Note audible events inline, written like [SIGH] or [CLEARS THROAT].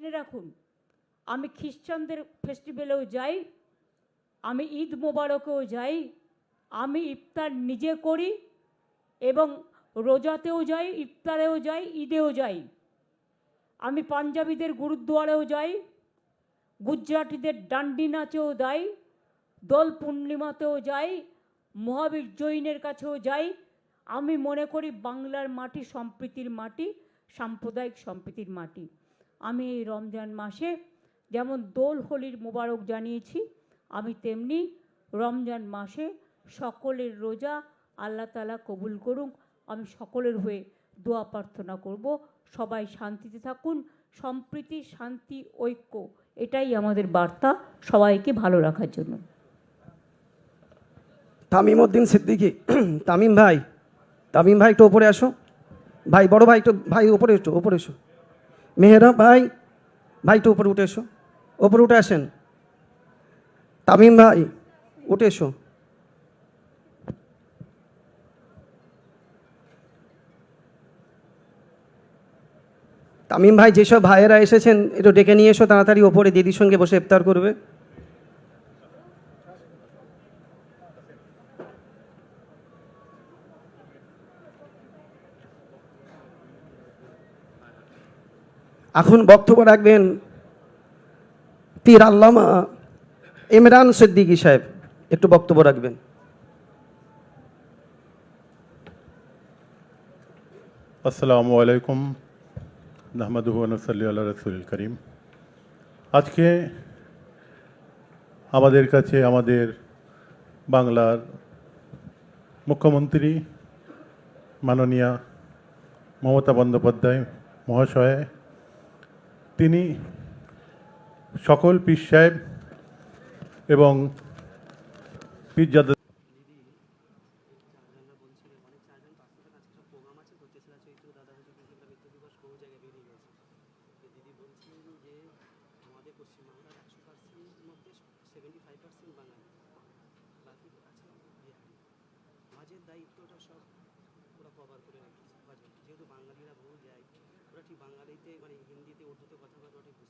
জেনে রাখুন, আমি খ্রিস্টানদের ফেস্টিভ্যালেও যাই, আমি ঈদ মোবারকেও যাই, আমি ইফতার নিজে করি এবং রোজাতেও যাই, ইফতারেও যাই, ঈদেও যাই। আমি পাঞ্জাবিদের গুরুদ্বারেও যাই, গুজরাটিদের ডান্ডি নাচেও যাই, দোল পূর্ণিমাতেও যাই, মহাবীর জৈনের কাছেও যাই। আমি মনে করি বাংলার মাটি সম্প্রীতির মাটি, সাম্প্রদায়িক সম্প্রীতির মাটি। আমি এই রমজান মাসে যেমন দোল, হোলির মোবারক জানিয়েছি, আমি তেমনি রমজান মাসে সকলের রোজা আল্লাহ তালা কবুল করুক। আমি সকলের হয়ে দোয়া প্রার্থনা করব। সবাই শান্তিতে থাকুন, সম্প্রীতি, শান্তি, ঐক্য, এটাই আমাদের বার্তা সবাইকে ভালো রাখার জন্য। তামিম উদ্দিন সিদ্দিকি, [CLEARS THROAT] তামিম ভাই তামিম ভাই একটু ওপরে আসো। ভাই, বড় ভাই একটু, ভাই ওপরে একটু ওপরে এসো। মেহেরা, ভাই ভাই একটু উপরে উঠে এসো। ওপরে উঠে আসেন। তামিম ভাই, উঠে এসো। তামিম ভাই, যেসব ভাইয়েরা এসেছেন, একটু ডেকে নিয়ে এসো, তাড়াতাড়ি ওপরে দিদির সঙ্গে বসে ইফতার করবে। এখন বক্তব্য রাখবেন পীর আল্লামা ইমরান সিদ্দিকী সাহেব। একটু বক্তব্য রাখবেন। আসসালামু আলাইকুম। নাহমাদুহনসল্লি আল্লাহ রসুল করিম। আজকে আমাদের কাছে আমাদের বাংলার মুখ্যমন্ত্রী মাননীয়া মমতা বন্দ্যোপাধ্যায় মহাশয় তিনি সকল পীর সাহেব এবং পীরজাদা হজের দায়িত্বটা সব ওরা কভার করে রেখেছে যেহেতু বাঙালিরা বহু যায় ওরা ঠিক বাঙালিতে মানে হিন্দিতে উর্দুতে কথা ঠিক